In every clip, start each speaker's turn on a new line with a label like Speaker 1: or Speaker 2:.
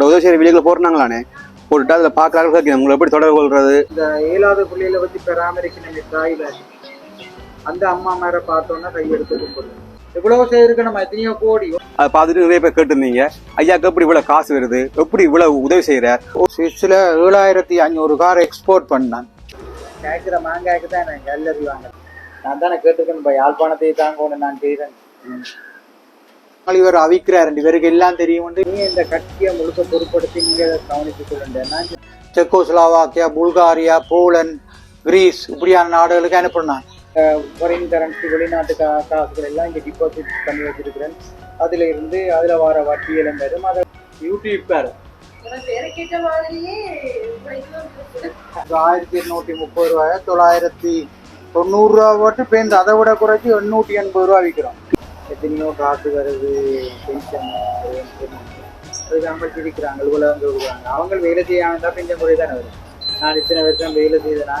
Speaker 1: உங்களோட உதவி செய்கிற வீடியோக்களை போடுறாங்களானே போட்டுட்டு அதில் பார்க்குறாங்க உங்களை எப்படி தொடர்பு கொள்றது?
Speaker 2: இந்த ஏழாவது பிள்ளைகளை வச்சு பராமரிக்கணும் தாயில அந்த அம்மா மேல பார்த்தோன்னா கையெடுத்து கும்பிடுது. எவ்வளவு செய்திருக்கு நம்ம எத்தனையோ கோடி.
Speaker 1: அதை பார்த்துட்டு நிறைய பேர் கேட்டிருந்தீங்க. ஐயாக்கு எப்படி இவ்வளோ காசு வருது? எப்படி இவ்வளோ உதவி செய்கிறார்
Speaker 2: சுவிஸ்ல ஏழாயிரத்தி அஞ்சூறு கார் எக்ஸ்போர்ட் பண்ணான் கேட்கிற மாங்காய்க்கு தான் நான் கேலரி வாங்க நான் தானே கேட்டிருக்கேன் இப்போ யாழ்ப்பாணத்தை தாங்கன்னு நான் செய்கிறேன் இவர் அவிக்கிறார். ரெண்டு பேருக்கு எல்லாம் தெரியும். நீங்க இந்த கட்சியை முழுக்க பொருட்படுத்தி நீங்க கவனித்து சொல்லுங்க செக்கோஸ்லாவாக்கியா புல்காரியா போலந்து கிரீஸ் இப்படியான நாடுகளுக்கு அனுப்புனான் ஃபாரின் கரன்சி வெளிநாட்டு கா காசுகள் எல்லாம் இங்கே டிபாசிட் பண்ணி வச்சிருக்கிறேன். அதுல இருந்து அதுல வர வட்டியெல்லாம் வரும். அதை யூடியூப்பார் ஆயிரத்தி எண்ணூற்றி முப்பது ரூபாய? தொள்ளாயிரத்தி தொண்ணூறு ரூபா போட்டு பேருந்து. அதை விட குறைச்சி எண்ணூற்றி எண்பது ரூபா விற்கிறோம். எத்தனையோ காசு வருது பென்ஷன் அதுக்கு அவங்க சிரிக்கிறாங்க உலகம் சொல்கிறாங்க அவங்க வேலை செய்யாம இருந்தால் பென்ஷன் முறை தானே வரும் நான் இத்தனை வருஷம் வேலை செய்தனா?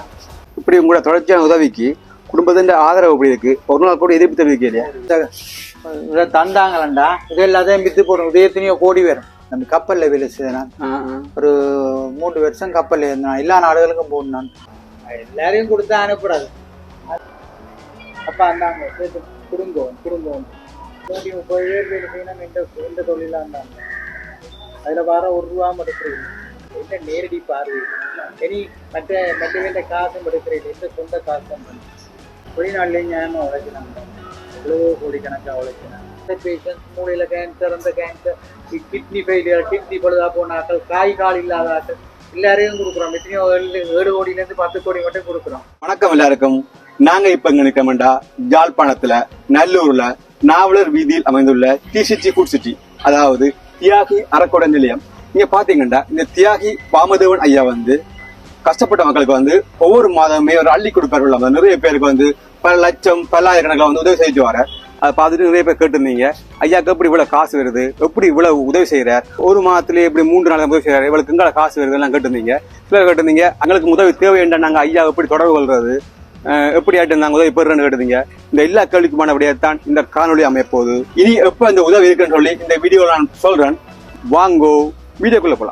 Speaker 1: இப்படி உங்களோட தொடர்ச்சியான உதவிக்கு குடும்பத்தின் ஆதரவு எப்படி இருக்கு? ஒரு நாள் கூட எதிர்ப்பு தெரிவிக்க இல்லையா
Speaker 2: இதை தந்தாங்களண்டா? இது எல்லாத்தையும் வித்து போடும் இது எத்தனையோ கோடி வரும். நம்ம கப்பலில் வேலை செய்தேன்? ஒரு மூன்று வருஷம் கப்பலில் இருந்தேன்? எல்லா நாடுகளுக்கும் போகணும் நான் எல்லாரையும் கொடுத்தா அனுப்புறாது. அப்பா அந்தாங்க சேர்த்து குடும்பம் குடும்பம். நூற்றி முப்பது பேர் வேலை செய்யணும் எந்த எந்த தொழிலாக இருந்தாங்க. அதில் வர ஒரு ரூபா எடுக்கிறீங்க என்ன நேரடி பார்வை? இனி மற்ற மற்ற வேண்ட காசும் எடுக்கிறீங்க எந்த சொந்த காசும் வெளிநாட்டிலேயும் நியாயமாக உழைக்கிறாங்க. எவ்வளவோ கோடிக்கணக்காக உழைக்கிறாங்க. பேஷண்ட் மூளையில் கேன்சர் அந்த கேன்சர் கிட்னி ஃபெயிலியர் கிட்னி பழுதா போன ஆட்கள் காய் கால் இல்லாத ஆட்கள் எல்லாரையும் கொடுக்குறோம். எத்தனையோ ஏழு கோடியிலேருந்து பத்து கோடி மட்டும் கொடுக்குறோம்.
Speaker 1: வணக்கம் எல்லாருக்கும். நாங்க இப்ப இங்க நிற்கமெண்டா ஜாழ்ப்பாணத்துல நல்லூர்ல நாவலர் வீதியில் அமைந்துள்ள டிசிச்சி ஃபுட் சிட்டி அதாவது தியாகி அறக்கொடை நிலையம். இங்க பாத்தீங்கன்னா இந்த தியாகி பாமதேவன் ஐயா வந்து கஷ்டப்பட்ட மக்களுக்கு வந்து ஒவ்வொரு மாதமே ஒரு அள்ளி கொடுப்பார்கள் நிறைய பேருக்கு வந்து பல லட்சம் பல்லாயிரக்கணக்கில் வந்து உதவி செஞ்சு வர அதை பார்த்துட்டு நிறைய பேர் கேட்டிருந்தீங்க. ஐயாக்கு எப்படி இவ்வளவு காசு வருது? எப்படி இவ்வளவு உதவி செய்யறார் ஒரு மாதத்துல எப்படி மூன்று நாள் உதவி செய்யறாரு இவளுக்கு எங்களை காசு வருது எல்லாம் கேட்டிருந்தீங்க. சிலர் கேட்டிருந்தீங்க எங்களுக்கு உதவி தேவை என்ற நாங்கள் ஐயா எப்படி தொடர்பு கொள்றது? எப்படி நாங்க உதவி பெறுறேன்னு கேட்டீங்க இந்த எல்லா கேள்விக்குமான விடையத்தான் இந்த காணொளி அமையப்போகுது. இனி எப்ப இந்த உதவி இருக்குன்னு சொல்லி இந்த வீடியோல நான் சொல்றேன். வாங்கோ வீடியோக்குள்ள.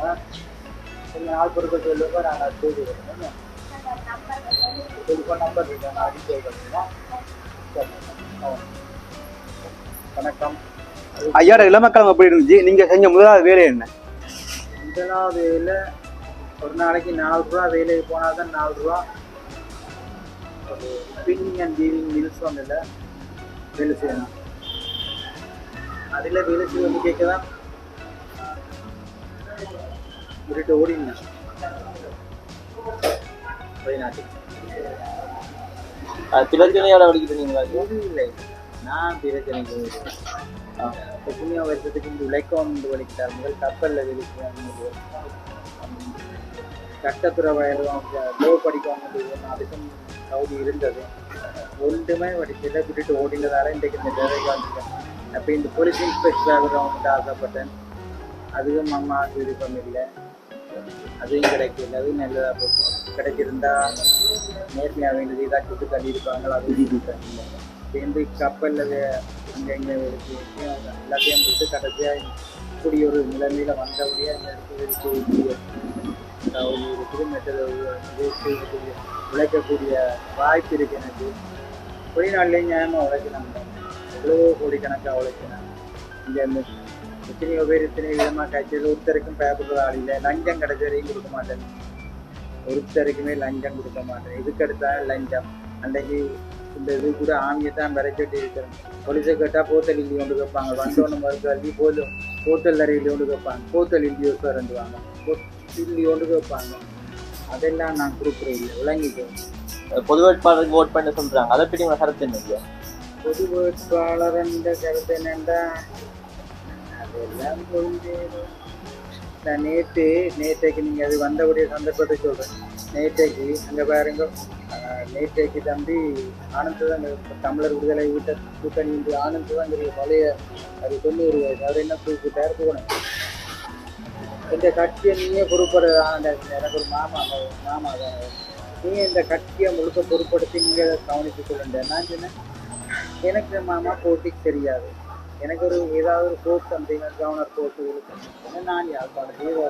Speaker 2: ஆ. வணக்கம்.
Speaker 1: ஐயாட இளமக்களம் எப்படி இருந்துச்சு? நீங்க செஞ்ச முதலாவது வேலை என்ன?
Speaker 2: முதலாவது வேலை ஒரு நாளைக்கு நாலு ரூபா வேலைக்கு போனால் தான் நாலு ரூபா. ஒரு ஸ்பின்னிங் அண்ட் வீவிங் மில்ஸ் ஒன்றில் வேலை செய்யணும். அதில் வேலை செய்ய வந்து கேட்க தான் ஓடினேன் வெளிநாட்டுக்கு
Speaker 3: பிரச்சனையோட படிக்கிறீங்களா
Speaker 2: இல்லை நான் பிரச்சனைக்கு எத்தனையோ வருஷத்துக்கு இந்த உழைக்கம் வந்து வலிக்கிட்டார் முதல் கப்பலில் வெளிக்கு சட்டத்துறை வயலும் லோ படிக்கவங்க அதுக்கும் சவுதி இருந்தது. ஒன்றுமே படிக்கல விட்டுட்டு ஓடினதால இன்றைக்கு இந்த வேலைக்கு அப்போ இந்த போலீஸ் இன்ஸ்பெக்டர் ஆகிறவங்கிட்ட ஆசைப்பட்டேன். அதுவும் அம்மாவுக்கு விருப்பம் இல்லை அதுவும் கிடைக்கல. அதுவும் நல்லதாக போச்சு. கிடைச்சிருந்தா நேர்மையாக வேண்டியது ஏதாச்சும் விட்டு தள்ளியிருப்பாங்களோ? அதுவும் சேர்ந்து கப்பலில் இங்கே இங்கே இருக்கு? எல்லாத்தையும் போட்டு கடைசியாக இப்படி ஒரு நிலைமையில் வந்தபடியாக இந்த இடத்துல ஒரு அதாவது உழைக்கக்கூடிய வாய்ப்பு இருக்கு எனக்கு. வெளிநாட்டிலேயும் நியாயமாக உழைக்கணும். எவ்வளவோ கோடிக்கணக்காக உழைக்கணும். இந்த எத்தனையோ பேர் இத்தனை விதமாக கட்சியில் ஒருத்தருக்கும் பேப்பர் ஆள் இல்லை. லஞ்சம் கிடைச்ச வரையும் கொடுக்க மாட்டேன். ஒருத்தருக்குமே லஞ்சம் கொடுக்க மாட்டேன். இதுக்கு லஞ்சம். அன்றைக்கு இந்த இது கூட ஆமியை தான் விரைச்சிட்டு இருக்கிறேன். போலீஸை கேட்டால் போத்தல் இல்லி கொண்டு கேட்பாங்க. வந்தோன்னு மறுக்கல்வி போதும். போத்தல் அறையில் கொண்டு கேட்பாங்க. போத்தல் இல்லியோ சார் இல்லி கொண்டு கேட்பாங்க அதெல்லாம் நான் கொடுக்குறேன் இல்லை விளங்கிக்கோ
Speaker 3: பொது வேட்பாளருக்கு ஓட் பண்ண சொல்றாங்க. அதை பற்றி உங்க கருத்து என்ன ஐயா?
Speaker 2: பொது வேட்பாளர் என்ற கருத்து என்னென்றா அதெல்லாம் புரிஞ்சு நான் நேற்று நேற்றைக்கு நீங்கள் அது வந்தபடிய சந்தர்ப்பத்தை சொல்கிறேன் நேற்றைக்கு அங்கே பாருங்க. நேற்றைக்கு தம்பி ஆனந்த் தான் தமிழர் விடுதலை விட்ட கூட்டணி என்று ஆனந்த் தான் பழைய அது தொண்ணூறு அவர் என்ன கூப்பிட்டார்? போனேன் இந்த கட்சியை நீயே பொறுப்படுறதான எனக்கு ஒரு மாமா மாமா தான் நீங்கள் இந்த கட்சியை முழுக்க பொறுப்படுத்தி நீங்கள் கவனித்து சொல்லுங்க நான் சொன்னேன் எனக்கு மாமா போட்டிக்கு தெரியாது. எனக்கு ஒரு ஏதாவது ஒரு கோர்ஸ் சம்திங் கவர்னர் கோர்ஸ் இருக்கு. நான் யாழ்ப்பாணம் ஏதோ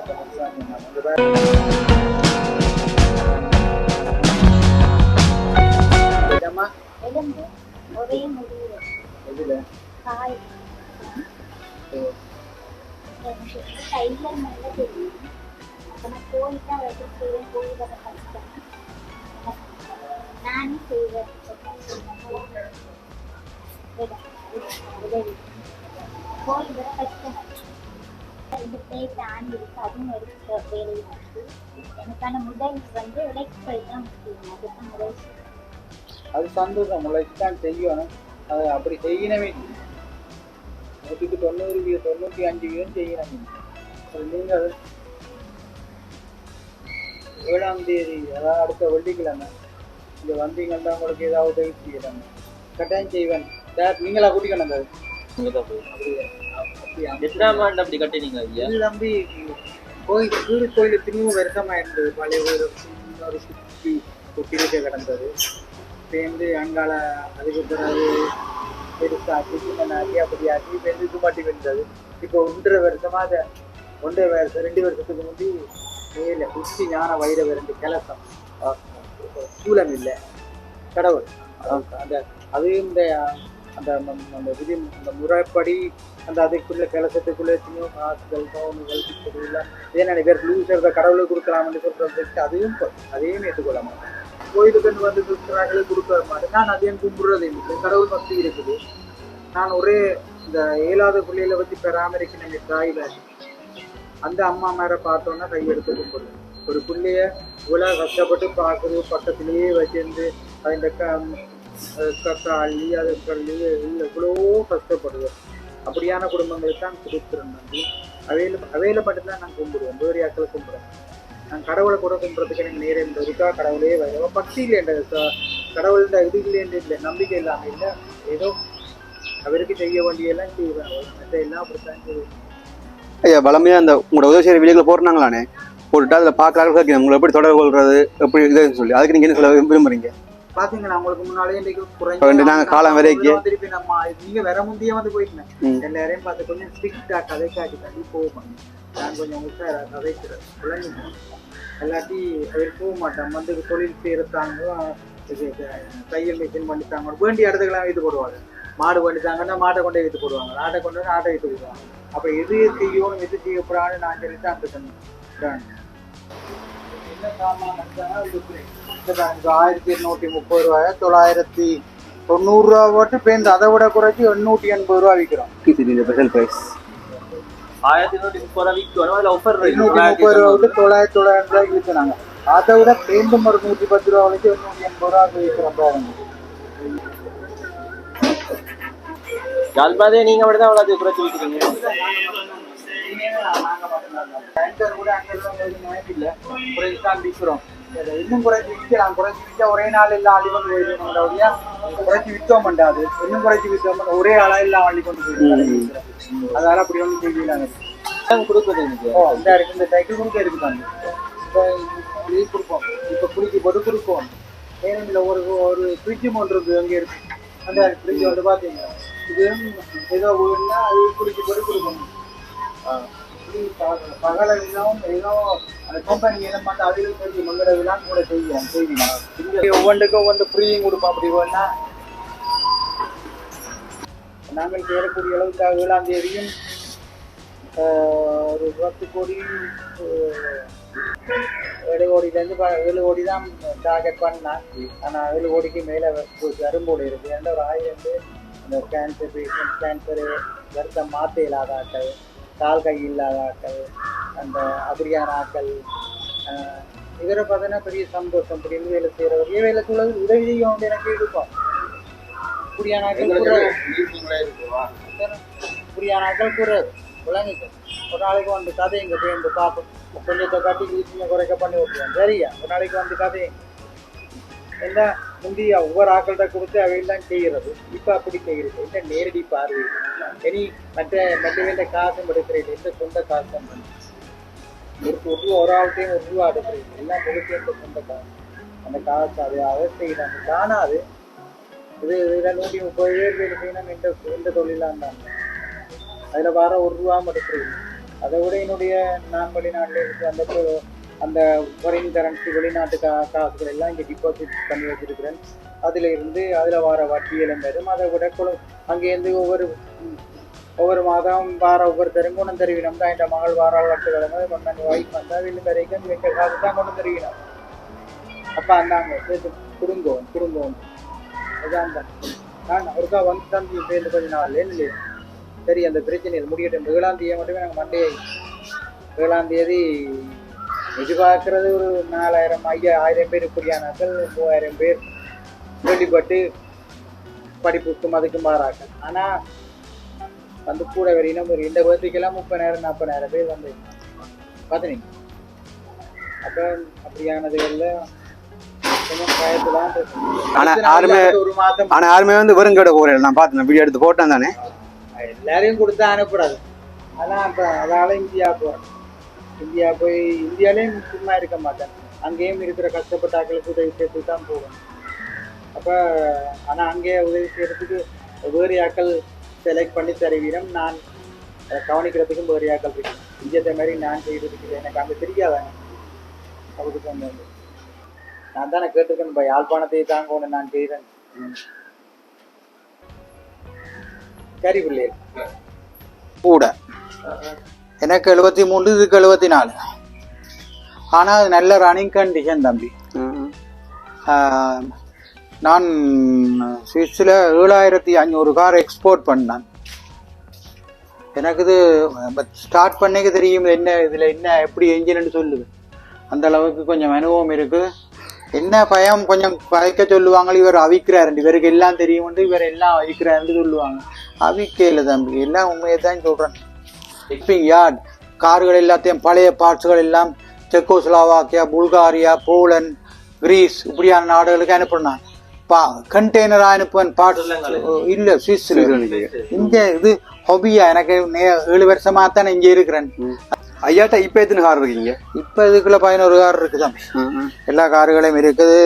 Speaker 4: எலும்பு எனக்கு தெரியும் அப்புறம் கோழி தான் வர கஷ்டம் நானே செய்வேன் உதவி கோழி வர கஷ்டம் ரெண்டு பிளேட் ஆணி இருக்கு அதுவும் வேலை இருக்கு எனக்கான முதல் வந்து உழைப்பது தான் முக்கியம் அதுதான் முதல்
Speaker 2: அது சந்தோஷம். முளைச்சு தான் செய்யணும் அது அப்படி செய்யணுமே. வீதம் தொண்ணூற்றி அஞ்சு வீதம் செய்யணும் அது நீங்கள் ஏழாம் தேதி அதாவது அடுத்த வெள்ளிக்கிழமை இங்கே வந்தீங்கன்னா உங்களுக்கு ஏதாவது உதவி செய்யலாம் கட்டாயம் செய்வேன் சார் நீங்களா கூட்டிக்கணும் சார்
Speaker 3: அப்படி கட்டினீங்க
Speaker 2: தம்பி கோயில் வீடு கோயில் திரும்பவும் வருஷமா இருந்தது பழைய வீடு இன்னொரு சுற்றி கிடந்தது சேர்ந்து அங்கால அதுக்கு பிறகு பெருசாக்கி சின்னனாக்கி அப்படி ஆக்கி இப்போ மாட்டி இருந்தது இப்போ ஒன்றரை வருஷமா அதை ஒன்றரை வருஷம் ரெண்டு வருஷத்துக்கு முந்தி மேல உச்சி ஞான வயிறு ரெண்டு கலசம் சூலம் இல்லை கடவுள் அந்த அது இந்த அந்த நம்ம- அந்த விதி அந்த முறைப்படி அந்த அதுக்குள்ள கலசத்துக்குள்ள எத்தனையோ காசுகள் கவுனுகள் இப்படி எல்லாம் இதே நிறைய பேர் லூசர் கடவுளுக்கு கொடுக்கலாம்னு சொல்றது அதையும் அதையும் ஏற்றுக்கொள்ள மாட்டேன் கோயிலுக்கு வந்து கொடுக்குறாங்களே கொடுக்க மாட்டேன் நான் அதையும் கும்பிட்றது இல்லை? கடவுள் பக்தி இருக்குது. நான் ஒரே இந்த ஏழாவது பிள்ளையில வச்சு பராமரிக்கணும் எங்கள் தாயில அந்த அம்மா மேல பார்த்தோன்னா கையெடுத்து கும்பிடுவேன். ஒரு பிள்ளைய இவ்வளோ கஷ்டப்பட்டு பார்க்குறது பக்கத்திலேயே வச்சிருந்து அந்த க கக்கா அள்ளி அது கள்ளி எவ்வளோ கஷ்டப்படுவேன். அப்படியான குடும்பங்களுக்கு தான் கொடுத்துருந்தாங்க அவையில அவையில மட்டும்தான் நான் கும்பிடுவேன். வேறு ஆக்களை கும்பிடுவேன். நான் கடவுளை கூட கும்பிட்றதுக்கு எனக்கு நேரம் இந்த இருக்கா கடவுளே வரும் பக்தி இல்லை என்ற கடவுள்கிட்ட இது இல்லைன்னு இல்லை நம்பிக்கை இல்லாமல் இல்லை. ஏதோ அவருக்கு செய்ய வேண்டியெல்லாம் செய்வேன். எல்லாம் அப்படித்தான் செய்வேன்.
Speaker 1: ஐயா பலமையா அந்த உங்களோட உதவி செய்கிற வீடியோக்களை போடுறாங்களானே போட்டுட்டு அதில் பார்க்குறாங்க உங்களை எப்படி தொடர்பு கொள்றது எப்படி இதுன்னு சொல்லி. அதுக்கு நீங்கள் என்ன சொல்ல விரும்புறீங்க?
Speaker 2: பாத்தீங்களா உங்களுக்கு முன்னாலே இன்னைக்கு
Speaker 1: ரெண்டு நாங்க காலம் வரைக்கும்.
Speaker 2: திருப்பி நம்ம நீங்க வேற முந்தைய வந்து போயிட்டேன். எல்லாரையும் பார்த்து கொஞ்சம் ஸ்ட்ரிக்டா கதை காட்டி தள்ளி போகும் நான் கொஞ்சம் உங்க கதைக்கிறேன் குழந்தைங்க எல்லாத்தி அவர் போக மாட்டேன் வந்து தொழில் செய்யறதாங்களோ இது தையல் மிஷின் பண்ணித்தாங்க. வேண்டிய இடத்துக்கெல்லாம் வைத்து போடுவாங்க. மாடு பண்ணித்தாங்கன்னா மாட்டை கொண்டே வைத்து போடுவாங்க. ஆட்டை கொண்டு வந்து ஆட்டை வைத்து போடுவாங்க. அப்போ எது செய்யணும் எது செய்யக்கூடாதுன்னு நான் சொல்லிட்டு அந்த சொன்னேன் என்ன ஆயிரத்தி எண்ணூற்றி முப்பது ரூபாய தொள்ளாயிரத்தி தொண்ணூறு ரூபா போட்டு பேருந்து அதை விட குறைச்சி எண்ணூற்றி எண்பது ரூபா விற்கிறோம்
Speaker 1: ஸ்பெஷல் ப்ரைஸ்
Speaker 2: தொள்ளாயிரத்தி தொள்ளாயிரம் ரூபாய்க்கு விற்கிறாங்க அதை விட பேருந்து ஒரு நூற்றி பத்து ரூபா வரைக்கும் எண்ணூற்றி எண்பது ரூபா விற்கிறோம் பாருங்க
Speaker 3: யாழ்ப்பாணே நீங்க மட்டும் தான் அவ்வளோ குறைச்சி விற்கிறீங்க
Speaker 2: ஆங்கர் கூட ஆங்கர் வாங்குறது இல்லை குறைச்சி தான் விற்கிறோம் இதை இன்னும் குறைச்சி விற்கலாம். குறைச்சி விற்க ஒரே நாள் கொண்டு போயிருக்கோம் ஒழியா குறைச்சி விற்கவும் மாட்டாது. இன்னும் குறைச்சி விற்க ஒரே ஆளா எல்லாம் அள்ளி கொண்டு போயிருக்காங்க அதனால அப்படி ஒன்றும் செய்யலாங்க
Speaker 3: கொடுக்குறது எனக்கு
Speaker 2: ஓ இந்த இருக்கு இந்த டைக்கு கொடுக்க இருக்குதாங்க இப்போ இது கொடுப்போம். இப்போ குளிக்க போட்டு கொடுப்போம் ஏனெனில் ஒரு ஒரு ஃப்ரிட்ஜ் ஒன்று இருக்குது அங்கே இருக்கு. அந்த ஃப்ரிட்ஜ் வந்து பார்த்தீங்கன்னா இது ஏதோ ஒன்றுனா அது குளிக்க போட்டு கொடுக்கணும் இப்படி பகல விதம் அந்த கம்பெனி என்ன பண்ண அவையில் சொல்லி மங்கள விழான்னு கூட செய்வோம் செய்வோம் ஒவ்வொன்றுக்கும் ஒவ்வொன்று ஃப்ரீயும் கொடுப்போம் அப்படி வேணா நாங்கள் சேரக்கூடிய அளவுக்கு ஏழாம் தேதியும் ஒரு பத்து கோடி ஏழு கோடியிலேருந்து ப- ஏழு கோடி தான் டார்கெட் பண்ணேன் ஆனால் ஏழு கோடிக்கு மேலே வரும்போது இருக்குது ஏன்னா ஒரு ஆயிரம் பேர் அந்த கேன்சர் பேஷண்ட் கேன்சரு வருத்தம் மாற்ற இல்லாத ஆட்கள் கால் கை இல்லாத ஆட்கள் அந்த அப்படியான ஆட்கள் ஆஹ், இவரை பார்த்தோன்னா பெரிய சந்தோஷம் இப்படி வேலை செய்கிறவர் ஏன் வேலை சொல்வது உதவி செய்ய வந்து எனக்கு இருக்கும் இப்படியான ஆட்கள் கூட இப்படியான விளங்குது ஒரு நாளைக்கு வந்து கதை இங்கே போய் இந்த பார்ப்போம். கொஞ்சத்தை கட்டி வீட்டுல குறைக்க பண்ணி விட்டுருவோம் சரியா? ஒரு நாளைக்கு வந்து கதை என்ன முந்தி ஒவ்வொரு ஆக்கள்கிட்ட கொடுத்து அவையெல்லாம் செய்கிறது. இப்போ அப்படி செய்கிறது. இந்த நேரடி பார்வை? இனி மற்ற மற்ற வேண்ட காசும் எடுக்கிறீர்கள் எந்த சொந்த காசும் ஒரு ஒரு ஒரு ஆள்கிட்டையும் ஒரு ரூபா எடுக்கிறீங்க எல்லாம் முழுக்க இந்த சொந்த காசு. அந்த காசு அது அதை செய்யறாங்க அது? இது இதில் நூற்றி முப்பது பேர் வேலை செய்யணும். எந்த எந்த தொழிலாக இருந்தாங்க அதில் வர ஒரு ரூபா மட்டும் அதை விட என்னுடைய நான் வெளிநாட்டில் இருக்கு. அந்த அந்த ஃபாரின் கரன்சி வெளிநாட்டு கா காசுகள் எல்லாம் இங்கே டிபாசிட் பண்ணி வச்சிருக்கிறேன். அதில் இருந்து அதில் வர வட்டியெல்லாம் தரும் அதை விட குழு அங்கேருந்து ஒவ்வொரு ஒவ்வொரு மாதம் வார ஒவ்வொருத்தரும் கொண்டு தருவினோம். தான் என் மகள் வார வட்டு கிழமை கொண்டாந்து வாய்ப்பு வந்தால் வீட்டு வரைக்கும் எங்கள் காசு தான் கொண்டு தருவினம். அப்பா அந்தாங்க குடும்பம் குடும்பம். அதான் தான் நான் ஒருக்கா வந்து தம்பி சேர்ந்து கொஞ்ச நாள் இல்லையே? சரி அந்த பிரச்சனையில் முடியட்டும். ஏழாம் மட்டுமே நாங்கள் மண்டே ஏழாம் தேதி எதிர்பார்க்கிறது ஒரு நாலாயிரம் ஐயா ஆயிரம் பேர் இப்படியானாக்கள் மூவாயிரம் பேர் கேள்விப்பட்டு படிப்புக்கும் அதுக்கும் மாறாக்க ஆனால் வந்து கூட வரையினும் ஒரு இந்த பேர்த்துக்கெல்லாம் முப்பதாயிரம் நாற்பதாயிரம் பேர் வந்து பார்த்துனீங்க அப்போ அப்படியானதுகளில்.
Speaker 1: ஆனா யாருமே ஆனா யாருமே வந்து வெறுங்கடை போறேன் நான் பார்த்தேன் வீடியோ எடுத்து போட்டேன் தானே.
Speaker 2: எல்லாரையும் கொடுத்து அனுப்புறாது. அதான் இப்போ அதால இந்தியா போகிறேன் இந்தியா போய் இந்தியாலேயும் சும்மா இருக்க மாட்டேன். அங்கேயும் இருக்கிற கஷ்டப்பட்ட ஆட்களுக்கு உதவி செய்து தான் போகணும். அப்போ ஆனால் அங்கே உதவி செய்யறதுக்கு வேறு ஆட்கள் செலக்ட் பண்ணி தருவீரம். நான் கவனிக்கிறதுக்கும் வேறு ஆக்கள் இருக்கு இந்தியத்தை மாதிரி நான் செய்கிறதுக்கு எனக்கு அங்கே தெரியாதாங்க அவருக்கு வந்து நான் தானே கேட்டிருக்கேன் இப்போ யாழ்ப்பாணத்தை தாங்க ஒன்று நான் செய்கிறேன். சரி பிள்ளைகள் கூட. எனக்கு எழுபத்தி மூன்று இதுக்கு எழுபத்தி நாலு. ஆனால் அது நல்ல ரன்னிங் கண்டிஷன் தம்பி. நான் சுவிஸில் ஏழாயிரத்தி ஐநூறு கார் எக்ஸ்போர்ட் பண்ணேன். எனக்கு இது ஸ்டார்ட் பண்ணிக்க தெரியும் என்ன இதில் என்ன எப்படி என்ஜின்னு சொல்லுது. அந்த அளவுக்கு கொஞ்சம் அனுபவம் இருக்குது என்ன பயம் கொஞ்சம் பழைக்க சொல்லுவாங்க இவர் அவிக்கிறாரு. இவருக்கு எல்லாம் தெரியும் இவர் எல்லாம் அவிக்கிறாருன்னு சொல்லுவாங்க. அவிக்கையில் தம்பி எல்லாம் உண்மையை தான் சொல்கிறேன் எக்ஸ்பிங் யார்ட் கார்கள் எல்லாத்தையும் பழைய பார்ட்ஸ்கள் எல்லாம் செக்கோஸ்லாவாக்கியா புல்காரியா போலந்து கிரீஸ் இப்படியான நாடுகளுக்கு அனுப்புனான். பா கண்டெய்னரா அனுப்புவேன் பார்ட்ஸ் இல்ல சுவிஸ்ல. இங்க இது ஹொபியா எனக்கு ஏழு வருஷமா தானே இங்க இருக்கிறேன்.
Speaker 1: ஐயாட்ட இப்ப எத்தனை கார் இருக்கீங்க?
Speaker 2: இப்ப இதுக்குள்ள பதினோரு கார் இருக்கு தம்பி எல்லா கார்களும் இருக்குது.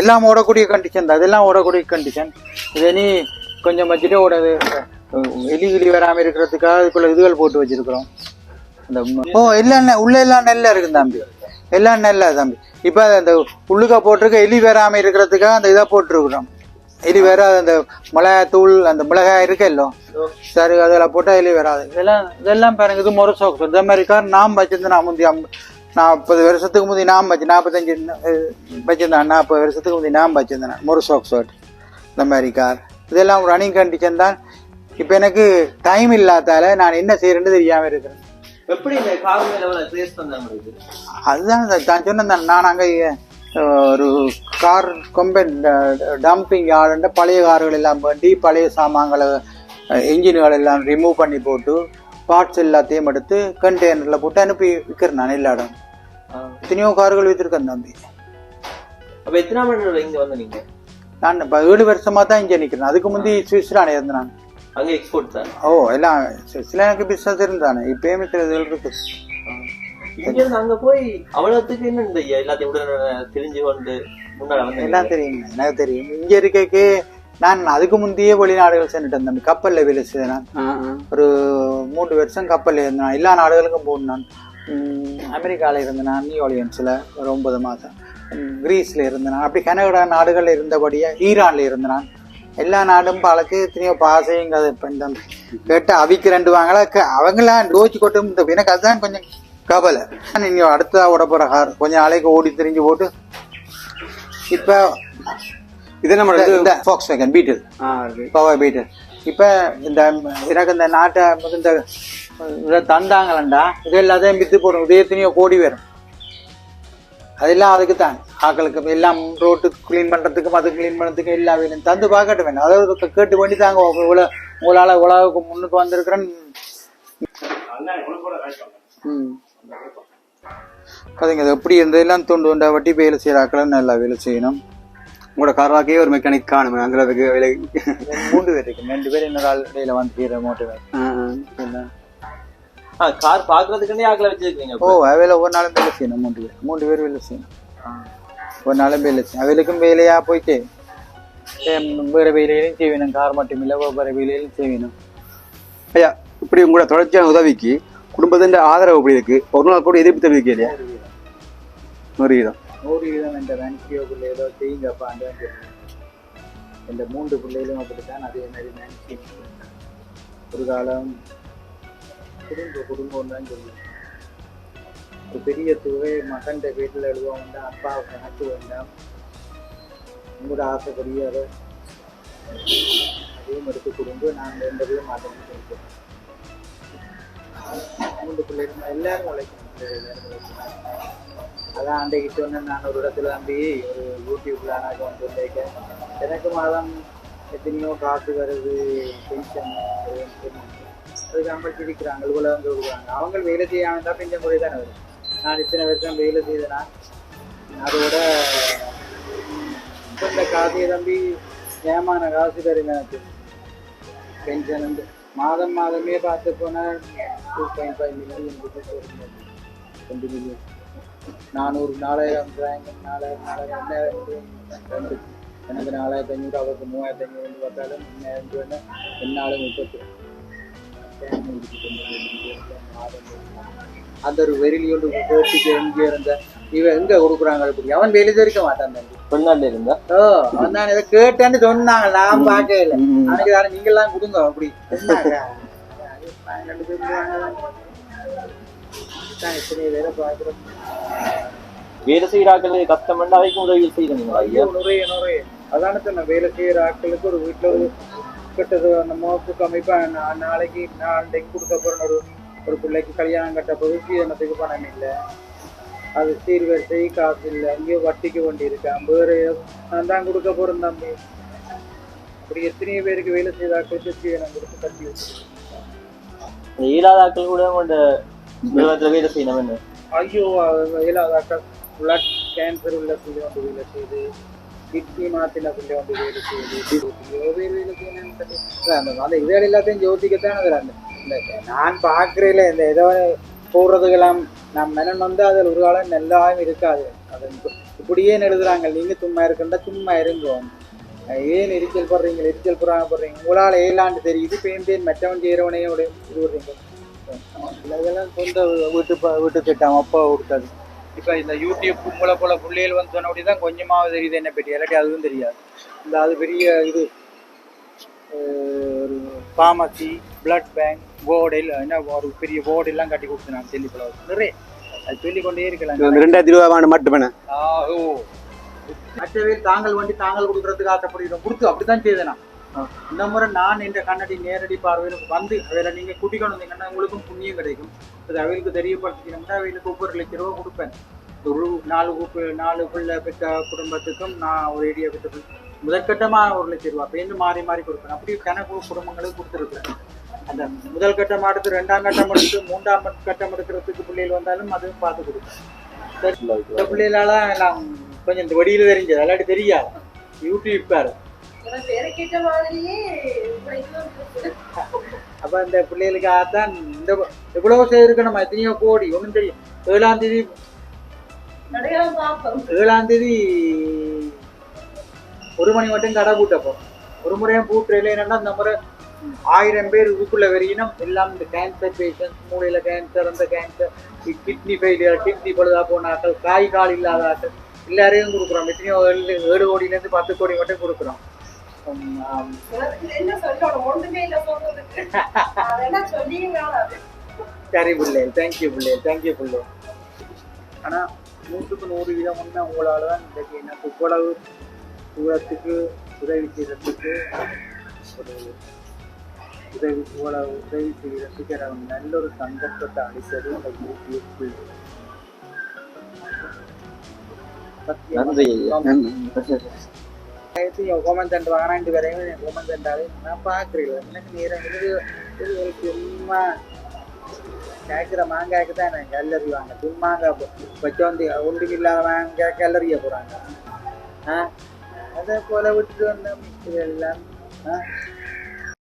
Speaker 2: எல்லாம் ஓடக்கூடிய கண்டிஷன் தான். இதெல்லாம் ஓடக்கூடிய கண்டிஷன் இது நீ கொஞ்சம் வச்சுட்டு ஓடாது. எலி கிளி வராமல் இருக்கிறதுக்காக அதுக்குள்ள இதுகள் போட்டு வச்சிருக்கிறோம். அந்த ஓ எல்லாம் நெ- உள்ள எல்லாம் நெல்ல இருக்கு தம்பி. எல்லாம் நெல்ல தம்பி. இப்போ அந்த உள்ளுக்க போட்டிருக்க எலி வராமல் இருக்கிறதுக்காக அந்த இதை போட்டிருக்கிறோம். எலி வேற அந்த மிளகாய் அந்த மிளகாய் இருக்கல்லோ. சரி அதெல்லாம் போட்டால் எலி வராது. இதெல்லாம் இதெல்லாம் பாருங்க இது முறை சோக்கு இந்த மாதிரி கார் நாம் வச்சிருந்தேன் நான் முந்தி அம் நாற்பது வருஷத்துக்கு முந்தி நாம் வச்சு நாற்பத்தஞ்சு வச்சுருந்தேன் வச்சிருந்தேன். நாற்பது வருஷத்துக்கு முந்தி நாம் வச்சிருந்தேன் முறை சோக்ஸ் இந்த மாதிரி கார். இதெல்லாம் ரன்னிங் கண்டிஷன் தான். இப்போ எனக்கு டைம் இல்லாதால நான் என்ன செய்யறேன்னு தெரியாம இருக்கிறேன்.
Speaker 3: எப்படி இந்த கார்
Speaker 2: அதுதான் நான் சொன்னேன் நான் அங்கே ஒரு கார் கொம்பன் டம்பிங் யார்டுன்ற பழைய கார்கள் எல்லாம் வேண்டி பழைய சாமான்களை என்ஜின்கள் எல்லாம் ரிமூவ் பண்ணி போட்டு பார்ட்ஸ் எல்லாத்தையும் எடுத்து கண்டெய்னரில் போட்டு அனுப்பி விற்கிறேன் நான் எல்லா இடம். எத்தனையோ கார்கள் விற்றுருக்கேன் தம்பி.
Speaker 3: அப்ப எத்தனை மணி நேரம் இங்க வந்து நீங்க?
Speaker 2: நான் இப்போ ஏழு வருஷமா தான் இங்கே நிற்கிறேன் அதுக்கு முந்தி சுவிஸ்லான இருந்தேன் நான்
Speaker 3: அங்க எக்ஸ்போர்ட் தான்
Speaker 2: ஓ எல்லாம் சுவிஸ்ல எனக்கு பிஸ்னஸ் இருந்தானே இப்பயுமே சில இதுகள் இருக்கு?
Speaker 3: அங்க போய் அவ்வளவுக்கு என்ன இந்த எல்லாத்தையும் உடனே தெரிஞ்சு கொண்டு முன்னாடி
Speaker 2: எல்லாம் தெரியும்? எனக்கு தெரியும். இங்க இருக்கே நான் அதுக்கு முந்தையே வெளிநாடுகள் சென்றுட்டு இருந்தேன் கப்பல்ல வேலை செய்தேன் நான். ஒரு மூன்று வருஷம் கப்பல்ல இருந்தேன். எல்லா நாடுகளுக்கும் நான். உம், அமெரிக்கால இருந்தேன் நான் நியூ ஆர்லியன்ஸ்ல ஒரு ஒன்பது மாசம். உம், கிரீஸ்ல இருந்தேன் அப்படி கனடா நாடுகள்ல இருந்தபடியே ஈரான்ல இருந்தேன் எல்லா நாடும் பழக்கு எத்தனையோ பாசையும் கதை இந்த கேட்டு அவிக்கு ரெண்டு வாங்கல. அவங்களாம் டோச்சு கொட்டும் இந்த எனக்கு அதுதான் கொஞ்சம் கவலை. நான் இனி அடுத்ததா ஓட போற கார். கொஞ்ச நாளைக்கு ஓடி திரிஞ்சு போட்டு இப்போ
Speaker 1: இது நம்ம
Speaker 2: இந்த- ஃபாக்ஸ் வேகன் பீட்டில் பவர் பீட்டில் இப்போ இந்த எனக்கு இந்த நாட்டை இந்த இதை தந்தாங்களண்டா? இது எல்லாத்தையும் வித்து போடும் இது எத்தனையோ கோடி வரும். அதெல்லாம் அதுக்கு தான் ஆக்களுக்கு எல்லாம் ரோட்டு க்ளீன் பண்ணுறதுக்கும் அது க்ளீன் பண்ணுறதுக்கும் எல்லா வேணும் தந்து பார்க்கட்டும். வேணும் அதாவது கேட்டு வேண்டி தாங்க இவ்வளோ உங்களால் உலகுக்கு முன்னுக்கு வந்திருக்கிறேன். ம். அதுங்க அது எப்படி இருந்ததெல்லாம் துண்டு துண்டா வட்டி வேலை செய்கிற ஆக்களும் நல்லா வேலை செய்யணும்.
Speaker 1: உங்களோட காராக்கே ஒரு மெக்கானிக் காணுமே. அங்குறதுக்கு விலை
Speaker 2: மூன்று பேர் இருக்கு. ரெண்டு பேர் இன்னொரு ஆள் இடையில வந்து மோட்டிவேட்
Speaker 3: கார் பாக்குறதுக்குன்னே ஆக்கல வச்சிருக்கீங்க
Speaker 2: ஓ அவையில ஒரு நாளும் வேலை செய்யணும். மூன்று பேர். மூன்று பேர் வேலை செய்யணும். ஒரு நாளும் வேலை செய்யணும் அவைகளுக்கும் வேலையா போயிட்டு வேறு வேலையிலையும் செய்வேணும் கார் மட்டும் இல்லை வேறு வேலையிலும் செய்வேணும்
Speaker 1: ஐயா இப்படி உங்களோட தொடர்ச்சியான உதவிக்கு குடும்பத்தின் ஆதரவு எப்படி இருக்கு? ஒரு நாள் கூட எதிர்ப்பு தெரிவிக்க இல்லையா நூறு வீதம்.
Speaker 2: நூறு வீதம் என்ற மேன்சியோ பிள்ளை ஏதோ செய்யுங்கப்பான்னு இந்த மூன்று பிள்ளைகளும் அப்படித்தான் அதே மாதிரி மேன்சி ஒரு காலம் குடும்ப குடும்பம் தான் சொல்லுவேன். ஒரு பெரிய தொகை மகன் வீட்டில் எழுதுவோம் வேண்டாம் அப்பாவுக்கு கணக்கு வேண்டாம் உங்களோட ஆசைப்படியே அதை அதையும் எடுத்து கொடுங்க. நான் எந்ததையும் மாற்றம் கொடுப்பேன் மூன்று பிள்ளைகள் எல்லாரும் உழைக்கணும். எல்லாரும் உழைக்கணும் அதான் அன்றைக்கு சொன்னேன் நான் ஒரு இடத்துல நம்பி ஒரு யூடியூப்ல நான் வந்து வந்திருக்கேன். எனக்கு மாதம் எத்தனையோ காசு வருது பென்ஷன் அதுக்கு நம்ம சிரிக்கிறாங்க இவ்வளோ வந்து விடுவாங்க அவங்க வேலை செய்யாமல் தான் பெஞ்ச முறை தானே வரும். நான் இத்தனை வருஷம் வேலை செய்தேனா? அதோட இந்த காசையை தம்பி ஏமான காசு தருங்க எனக்கு. பென்ஷன் வந்து மாதம் மாதமே பார்த்து போனால் டூ பாயிண்ட் ஃபைவ் மில்லியன் ரெண்டு மில்லியன் நானூறு நாலாயிரம் ரேங்க் நாலாயிரம் நாலாயிரம் எண்ணாயிரம் ரெண்டு. எனக்கு நாலாயிரத்தி ஐநூறு அவருக்கு மூவாயிரத்தி ஐநூறு வந்து பார்த்தாலும் எண்ணாயிரம் ரூபாய் என்னாலும் முப்பத்து அந்த ஒரு வெறிலியோடு போட்டிக்கு எங்கே இருந்த இவன் எங்க கொடுக்குறாங்க அப்படி அவன் வெளியே இருக்க மாட்டான் தம்பி.
Speaker 3: இருந்தா?
Speaker 2: ஓ அவன் இதை கேட்டேன்னு சொன்னாங்க. நான் பார்க்கவே இல்லை. அன்னைக்கு தானே நீங்க எல்லாம் கொடுங்க அப்படி. சொன்னாங்க. ரெண்டு பேரும் பேரை பார்க்குறோம்.
Speaker 3: வேலை செய்யறாக்கள் கஷ்டம்னா அவைக்கும் உதவி செய்யணுங்களா ஐயா.
Speaker 2: நிறைய நிறைய அதான சொன்ன வேலை செய்யற ஆட்களுக்கு ஒரு வீட்டுல ஒரு கட்டது அந்த மோப்புக்கு அமைப்பா நான் நாளைக்கு நாளைக்கு கொடுக்க போறேன் ஒரு பிள்ளைக்கு கல்யாணம் கட்ட போது சீதனத்துக்கு பணம் இல்லை. அது சீர்வரிசை காசு இல்லை. அங்கேயோ வட்டிக்கு வண்டி இருக்கேன் வேற நான் தான் கொடுக்க போறேன் தம்பி. அப்படி எத்தனையோ பேருக்கு வேலை செய்த ஆட்களுக்கு சீதனம் கொடுத்து கட்டி வச்சு
Speaker 3: இயலாத ஆட்கள் கூட உங்களோட நிறுவனத்துல வேலை செய்யணும் என்ன?
Speaker 2: ஐயோ இயலாதாக்கள். பிளட் கேன்சர் உள்ள பிள்ளை வந்து வேலை செய்யுது கிட்னி மாத்தின பிள்ளை வந்து வேலை எவ்வளோ பேர் வேலை செய்யணும்னு சொல்லி. அந்த அந்த இதில் எல்லாத்தையும் ஜோதிக்கத்தான் அதில் இந்த நான் பார்க்குறேல இந்த ஏதோ போடுறதுக்கெல்லாம் நான் மெனன் வந்து அதில் ஒரு காலம் நல்லாவும் இருக்காது. அது இப்ப- இப்படியே எழுதுறாங்க. நீங்கள் சும்மா இருக்கண்டா சும்மா இருங்கோ ஏன் எரிச்சல் படுறீங்க? எரிச்சல் புறாங்க படுறீங்க? உங்களால் ஏழாண்டு தெரியுது. பேன் பேன் மற்றவன் செய்கிறவனையும் இது விடுறீங்க இதெல்லாம் சொந்த வீட்டு வீட்டு திட்டம். அப்பா கொடுத்தது. இப்போ இந்த யூடியூப் உங்களை போல பிள்ளைகள் வந்து சொன்னபடி தான் கொஞ்சமாவது தெரியுது என்ன பெரிய இல்லாட்டி அதுவும் தெரியாது. இந்த அது பெரிய இது ஒரு ஃபார்மசி பிளட் பேங்க் போர்டு என்ன ஒரு பெரிய போர்டு எல்லாம் கட்டி கொடுத்துனாங்க செல்லிப்பழம் நிறைய. அது சொல்லி கொண்டே இருக்கலாம்.
Speaker 1: ரெண்டாயிரத்தி இருபது ஆண்டு மட்டுமே
Speaker 2: ஆஹோ. மற்றவே தாங்கள் வண்டி தாங்கள் கொடுக்கறதுக்கு ஆசைப்படுகிறோம் கொடுத்து அப்படித்தான் செய்தேன்? நான் இந்த முறை நான் என்ற கண்ணடி நேரடி பார்வையில் வந்து வேற நீங்க கூட்டிக்கொண்டு வந்தீங்கன்னா உங்களுக்கும் புண்ணியம் கிடைக்கும். அது அவைகளுக்கு தெரியப்படுத்தினோம்னா அவைகளுக்கு ஒவ்வொரு லட்ச ரூபா கொடுப்பேன். ஒரு நாலு நாலு பிள்ளை பெற்ற குடும்பத்துக்கும் நான் ஒரு ஏரியா பெற்ற முதற்கட்டமா ஒரு லட்ச ரூபா பேருந்து மாறி மாறி கொடுப்பேன் அப்படி கணக்கு குடும்பங்களுக்கு கொடுத்துருக்கேன் அந்த முதல் கட்டம் எடுத்து ரெண்டாம் கட்டம் எடுத்து மூன்றாம் கட்டம் எடுக்கிறதுக்கு பிள்ளைகள் வந்தாலும் அதுவும் பார்த்து கொடுப்பேன் இந்த பிள்ளைகளால எல்லாம் கொஞ்சம் இந்த வெடியில தெரிஞ்சது. அல்லாட்டி தெரியாது. யூடியூப் பாரு அப்ப இந்த பிள்ளைகளுக்காக தான் இந்த எவ்வளவு செய்திருக்கணும் எத்தனையோ கோடி ஒன்றும் தெரியும். ஏழாம் தேதி ஏழாம் தேதி ஒரு மணி மட்டும் கடை பூட்ட போறோம். ஒரு முறையும் பூட்டுறையில என்னன்னா இந்த முறை ஆயிரம் பேர் இதுக்குள்ள வெறியினம் எல்லாம் இந்த கேன்சர் பேஷண்ட் மூளையில கேன்சர் அந்த கேன்சர் கிட்னி ஃபெயிலியர் கிட்னி பழுதா போன ஆட்கள் காய் கால் இல்லாத ஆட்கள் எல்லாரையும் கொடுக்குறோம். எத்தனையோ ஏழு ஏழு கோடியில இருந்து பத்து கோடி மட்டும் கொடுக்குறோம். சரி பிள்ளைகள் தேங்க்யூ பிள்ளைகள் தேங்க்யூ பிள்ளைகள் ஆனா நூற்றுக்கு நூறு வீதம் ஒன்று உங்களால தான் இன்றைக்கு எனக்கு இவ்வளவு தூரத்துக்கு உதவி செய்யறதுக்கு ஒரு உதவி இவ்வளவு உதவி செய்யறதுக்கு எனக்கு நல்ல ஒரு சந்தர்ப்பத்தை அளித்தது இந்த யூடியூப் கோமன் தண்டு வாங்கிட்டு வரையும் கோமன் தண்டாலே நான் பார்க்குறேன். எனக்கு நேரம் இது இது ஒரு சும்மா கேட்குற மாங்காய்க்கு தான் கல்லறி வாங்க. சும்மாங்க வச்சு வந்து ஒன்றும் இல்லாத மாங்காய் கல்லறிய போகிறாங்க ஆ? அதே போல் விட்டுட்டு வந்தோம் இதெல்லாம் ஆ